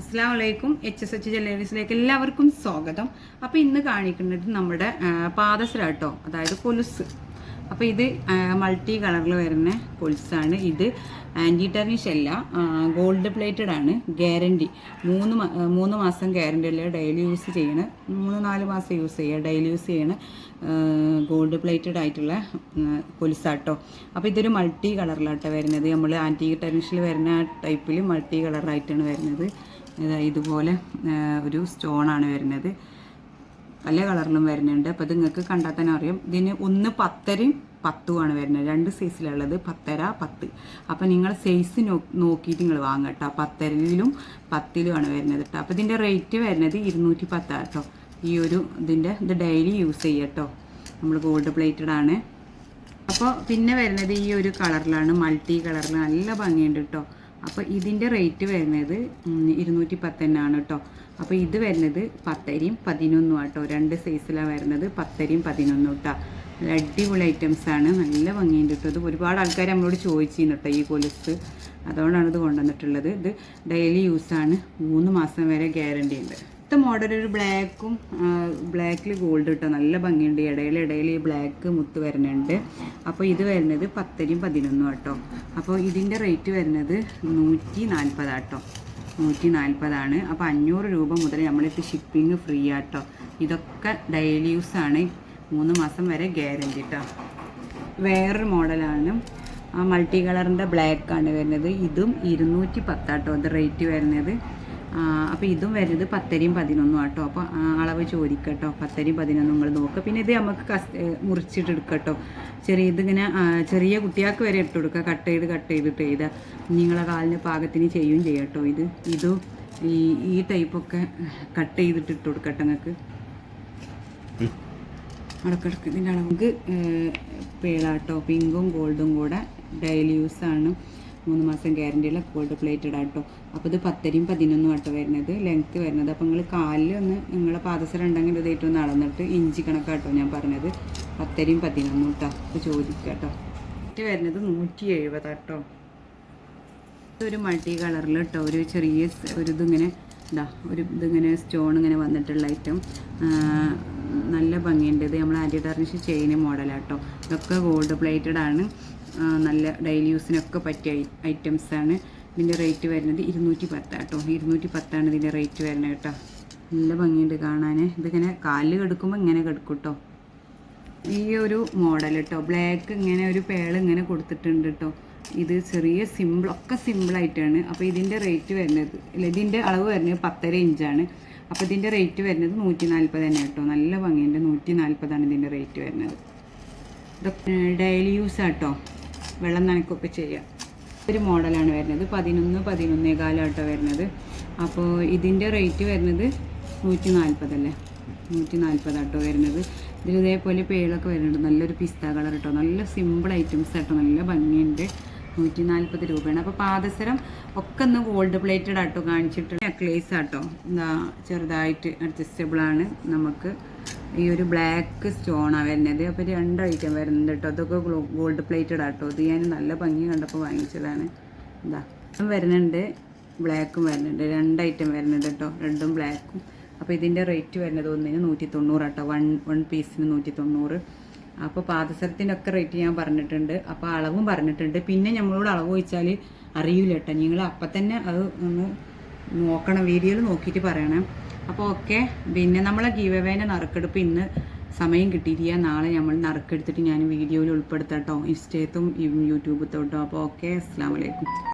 അസ്സാം വലൈക്കും H S H ജ്വല്ലറീസിലേക്ക് എല്ലാവർക്കും സ്വാഗതം. അപ്പോൾ ഇന്ന് കാണിക്കുന്നത് നമ്മുടെ പാദസര കേട്ടോ അതായത് കൊലുസ് അപ്പോൾ ഇത് മൾട്ടി കളറിൽ വരുന്ന കൊലുസാണ് ഇത് ആന്റി ടെർണിഷ് അല്ല ഗോൾഡ് പ്ലേറ്റഡ് ആണ്. ഗ്യാരണ്ടി മൂന്ന് മൂന്ന് മാസം ഗ്യാരണ്ടി അല്ല? ഡെയിലി യൂസ് ചെയ്യണ മൂന്ന് നാല് മാസം യൂസ് ചെയ്യുക ഡെയിലി യൂസ് ചെയ്യണ ഗോൾഡ് പ്ലേറ്റഡ് ആയിട്ടുള്ള കൊലുസാട്ടോ അപ്പോൾ ഇതൊരു മൾട്ടി കളറിലാട്ടോ വരുന്നത്. നമ്മൾ ആന്റി ടെർണിഷിൽ വരുന്ന ടൈപ്പിൽ മൾട്ടി കളറായിട്ടാണ് വരുന്നത്. ഇതുപോലെ ഒരു സ്റ്റോണാണ് വരുന്നത്. പല കളറിലും വരുന്നുണ്ട്. അപ്പോൾ ഇത് നിങ്ങൾക്ക് കണ്ടാൽ തന്നെ അറിയാം. ഇതിന് ഒന്ന് പത്തരയും പത്തുമാണ് വരുന്നത്. രണ്ട് സൈസിലുള്ളത് പത്തര പത്ത്. അപ്പോൾ നിങ്ങൾ സൈസ് നോക്കിയിട്ട് നിങ്ങൾ വാങ്ങുക കേട്ടോ. പത്തരയിലും പത്തിലുമാണ് വരുന്നത് കേട്ടോ. അപ്പോൾ ഇതിന്റെ റേറ്റ് വരുന്നത് ഇരുന്നൂറ്റി പത്താണ് കേട്ടോ. ഈ ഒരു ഇതിന്റെ ഇത് ഡെയിലി യൂസ് ചെയ്യുക കേട്ടോ. നമ്മൾ ഗോൾഡ് പ്ലേറ്റഡ് ആണ്. അപ്പോൾ പിന്നെ വരുന്നത് ഈ ഒരു കളറിലാണ് മൾട്ടി കളറിൽ നല്ല ഭംഗിയുണ്ട് കേട്ടോ. അപ്പോൾ ഇതിന്റെ റേറ്റ് വരുന്നത് ഇരുന്നൂറ്റി പത്തെണ്ണാണ് കേട്ടോ അപ്പോൾ ഇത് വരുന്നത് പത്തരിയും പതിനൊന്നും ആട്ടോ രണ്ട് സൈസിലാണ് വരുന്നത് പത്തരിയും പതിനൊന്നും കേട്ടോ നല്ല അടിപൊളി ഐറ്റംസ് ആണ്. നല്ല ഭംഗിയുണ്ട് കേട്ടോ ഒരുപാട് ആൾക്കാർ നമ്മളോട് ചോദിച്ചിരുന്നു കേട്ടോ ഈ കൊലുസ്. അതുകൊണ്ടാണ് ഇത് കൊണ്ടുവന്നിട്ടുള്ളത്. ഇത് ഡെയിലി യൂസാണ് മൂന്ന് മാസം വരെ ഗ്യാരണ്ടി ഉണ്ട്. അടുത്ത മോഡൽ ഒരു ബ്ലാക്കും ബ്ലാക്കിൽ ഗോൾഡ് കിട്ടുക നല്ല ഭംഗിയുണ്ട്. ഇടയിൽ ഇടയിൽ ഈ ബ്ലാക്ക് മുത്ത് വരുന്നുണ്ട്. അപ്പോൾ ഇത് വരുന്നത് പത്തരയും പതിനൊന്നും കേട്ടോ അപ്പോൾ ഇതിന്റെ റേറ്റ് വരുന്നത് നൂറ്റി നാൽപ്പതാട്ടോ നൂറ്റി നാൽപ്പതാണ് അപ്പോൾ അഞ്ഞൂറ് രൂപ മുതൽ നമ്മളിപ്പോൾ ഷിപ്പിംഗ് ഫ്രീ ആട്ടോ ഇതൊക്കെ ഡെയിലി യൂസ് ആണ്. മൂന്ന് മാസം വരെ ഗ്യാരണ്ടി കേട്ടോ വേറൊരു മോഡലാണ് ആ മൾട്ടി കളറിന്റെ ബ്ലാക്കാണ് വരുന്നത്. ഇതും ഇരുന്നൂറ്റി പത്താട്ടോ ഇത് റേറ്റ് വരുന്നത്. അപ്പോൾ ഇതും വരുന്നത് പത്തരയും പതിനൊന്നും ആട്ടോ. അപ്പോൾ അളവ് ചോദിക്കട്ടോ. പത്തരയും പതിനൊന്നും നിങ്ങൾ നോക്കുക പിന്നെ ഇത് നമുക്ക് കസ് മുറിച്ചിട്ടെടുക്കട്ടോ ചെറിയ ഇതിങ്ങനെ ചെറിയ കുട്ടികൾക്ക് വരെ ഇട്ട് കൊടുക്കുക. കട്ട് ചെയ്ത് കട്ട് ചെയ്തിട്ട് ചെയ്ത നിങ്ങളെ കാലിന് പാകത്തിന് ചെയ്യും ചെയ്യട്ടോ ഇത് ഇതും ഈ ഈ ടൈപ്പൊക്കെ കട്ട് ചെയ്തിട്ട് ഇട്ട് കൊടുക്കട്ടെ നിങ്ങൾക്ക്. അടക്കടക്ക് ഇതിന്റെ അളവ്. പേളാട്ടോ. പിങ്കും ഗോൾഡും കൂടെ ഡെയിലി യൂസാണ് മൂന്ന് മാസം ഗ്യാരണ്ടിയുള്ള ഗോൾഡ് പ്ലേറ്റഡ് ആട്ടോ അപ്പോൾ ഇത് പത്തരയും പതിനൊന്നും ആട്ടോ വരുന്നത്. ലെങ്ത്ത് വരുന്നത്. അപ്പോൾ നിങ്ങൾ കാലിൽ ഒന്ന് നിങ്ങളെ പാദസരം ഉണ്ടെങ്കിൽ ഇത് ഏറ്റവും ഒന്ന് അളന്നിട്ട് ഇഞ്ചി കണക്കാട്ടോ ഞാൻ പറഞ്ഞത്. പത്തരയും പതിനൊന്നും കേട്ടോ അപ്പോൾ ചോദിക്കാട്ടോ. ഇത് വരുന്നത് നൂറ്റി എഴുപതാട്ടോ ഒരു മൾട്ടി കളറിൽ കേട്ടോ ഒരു ചെറിയ ഒരു ഇതിങ്ങനെ ഇതാ ഒരു ഇതിങ്ങനെ സ്റ്റോൺ ഇങ്ങനെ വന്നിട്ടുള്ള ഐറ്റം നല്ല ഭംഗിയുണ്ട്. ഇത് നമ്മൾ ആന്റി ടാർണിഷ് ചെയിൻ മോഡലാട്ടോ. ഇതൊക്കെ ഗോൾഡ് പ്ലേറ്റഡ് ആണ്. നല്ല ഡെയിലി യൂസിനൊക്കെ പറ്റിയ ഐറ്റംസ് ആണ് ഇതിന്റെ റേറ്റ് വരുന്നത് ഇരുന്നൂറ്റി പത്താട്ടോ ഇരുന്നൂറ്റി പത്താണ് ഇതിന്റെ റേറ്റ് വരുന്നത് കേട്ടോ. നല്ല ഭംഗിയുണ്ട് കാണാൻ. ഇതിങ്ങനെ കാലിൽ കെടുക്കുമ്പോൾ ഇങ്ങനെ കെടുക്കും കേട്ടോ ഈ ഒരു മോഡൽ കേട്ടോ ബ്ലാക്ക് ഇങ്ങനെ ഒരു പേൾ ഇങ്ങനെ കൊടുത്തിട്ടുണ്ട് കേട്ടോ ഇത് ചെറിയ സിമ്പിൾ ഒക്കെ സിമ്പിളായിട്ടാണ് അപ്പോൾ ഇതിന്റെ റേറ്റ് വരുന്നത് അല്ല ഇതിന്റെ അളവ് വരുന്നത് പത്തര ഇഞ്ചാണ്. അപ്പോൾ ഇതിന്റെ റേറ്റ് വരുന്നത് നൂറ്റി നാൽപ്പത് തന്നെ കേട്ടോ നല്ല ഭംഗിയുണ്ട്. നൂറ്റി നാൽപ്പതാണ് ഇതിന്റെ റേറ്റ് വരുന്നത്. ഡെയിലി യൂസ് ആട്ടോ വെള്ളം നനയ്ക്കൊക്കെ ചെയ്യാം. ഒരു മോഡലാണ് വരുന്നത്. പതിനൊന്ന് പതിനൊന്നേ കാലമാട്ടോ വരുന്നത്. അപ്പോൾ ഇതിന്റെ റേറ്റ് വരുന്നത് നൂറ്റി നാൽപ്പതല്ലേ നൂറ്റി നാൽപ്പതാട്ടോ വരുന്നത്. ഇതിൽ ഇതേപോലെ പേളൊക്കെ വരുന്നുണ്ട്. നല്ലൊരു പിസ്ത കളർ കേട്ടോ നല്ല സിമ്പിൾ ഐറ്റംസ് ആട്ടോ. നല്ല ഭംഗിയുണ്ട്. നൂറ്റി നാൽപ്പത് രൂപയാണ്. അപ്പോൾ പാദസരം ഒക്കെ ഒന്ന് ഗോൾഡ് പ്ലേറ്റഡ് ആട്ടോ കാണിച്ചിട്ട്. നെക്ലേസ് ആട്ടോ. എന്താ ചെറുതായിട്ട് അഡ്ജസ്റ്റബിൾ ആണ്. നമുക്ക് ഈ ഒരു ബ്ലാക്ക് സ്റ്റോണാണ് വരുന്നത്. അപ്പോൾ രണ്ട് ഐറ്റം വരുന്നുണ്ട് കേട്ടോ അതൊക്കെ ഗോൾഡ് പ്ലേറ്റഡ് ആട്ടോ. ഇത് ഞാൻ നല്ല ഭംഗി കണ്ടപ്പോൾ വാങ്ങിച്ചതാണ്. ഇതും. വരുന്നുണ്ട്. ബ്ലാക്കും വരുന്നുണ്ട്. രണ്ട് ഐറ്റം വരുന്നുണ്ട് കേട്ടോ രണ്ടും ബ്ലാക്കും അപ്പോൾ ഇതിന്റെ റേറ്റ് വരുന്നത് ഒന്നിന് നൂറ്റി തൊണ്ണൂറ് കേട്ടോ വൺ വൺ പീസിന് നൂറ്റി തൊണ്ണൂറ് അപ്പോൾ പാദസരത്തിനൊക്കെ റേറ്റ് ഞാൻ പറഞ്ഞിട്ടുണ്ട്. അപ്പോൾ അളവും പറഞ്ഞിട്ടുണ്ട്. പിന്നെ നമ്മളോട് അളവ് ചോദിച്ചാൽ അറിയില്ല കേട്ടോ നിങ്ങൾ അപ്പം തന്നെ അത് ഒന്ന് നോക്കണം വീഡിയോയിൽ നോക്കിയിട്ട് പറയണം. അപ്പോൾ ഓക്കെ പിന്നെ നമ്മളെ ഗീവവേന്റെ നറുക്കെടുപ്പ് ഇന്ന് സമയം കിട്ടിയില്ല നാളെ നമ്മൾ നറുക്കെടുത്തിട്ട് ഞാൻ വീഡിയോയിൽ ഉൾപ്പെടുത്തട്ടോ ഇൻസ്റ്റേത്തും യൂട്യൂബത്തോട്ടോ അപ്പോൾ ഓക്കെ അസ്സാം വലൈക്കും